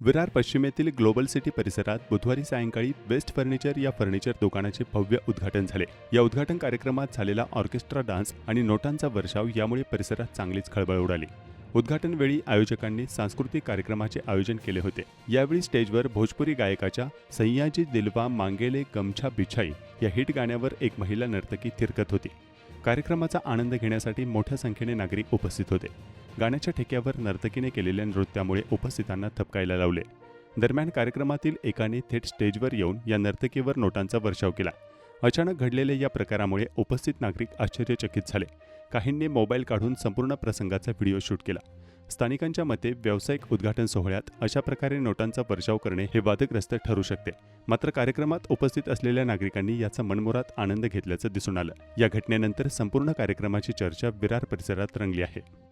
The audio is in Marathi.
विरार पश्चिमेतील ग्लोबल सिटी परिसरात बुधवारी सायंकाळी बेस्ट फर्निचर या फर्निचर दुकानाचे भव्य उद्घाटन झाले. या उद्घाटन कार्यक्रमात झालेला ऑर्केस्ट्रा डान्स आणि नोटांचा वर्षाव यामुळे परिसरात चांगलीच खळबळ उडाली. उद्घाटनवेळी आयोजकांनी सांस्कृतिक कार्यक्रमाचे आयोजन केले होते. यावेळी स्टेजवर भोजपुरी गायकाच्या सह्याजी दिलवा मांगेले गमछा बिछाई या हिट गाण्यावर एक महिला नर्तकी थिरकत होती. कार्यक्रमाचा आनंद घेण्यासाठी मोठ्या संख्येने नागरिक उपस्थित होते. गाण्याच्या ठेक्यावर नर्तकीने केलेल्या नृत्यामुळे उपस्थितांना थपकायला लावले. दरम्यान कार्यक्रमातील एकाने थेट स्टेजवर येऊन या नर्तकीवर नोटांचा वर्षाव केला. अचानक घडलेल्या या प्रकारामुळे उपस्थित नागरिक आश्चर्यचकित झाले. काहींनी मोबाईल काढून संपूर्ण प्रसंगाचा व्हिडिओ शूट केला. स्थानिकांच्या मते व्यावसायिक उद्घाटन सोहळ्यात अशा प्रकारे नोटांचा वर्षाव करणे हे वादग्रस्त ठरू शकते. मात्र कार्यक्रमात उपस्थित असलेल्या नागरिकांनी याचा मनमुरात आनंद घेतल्याचं दिसून आलं. या घटनेनंतर संपूर्ण कार्यक्रमाची चर्चा विरार परिसरात रंगली आहे.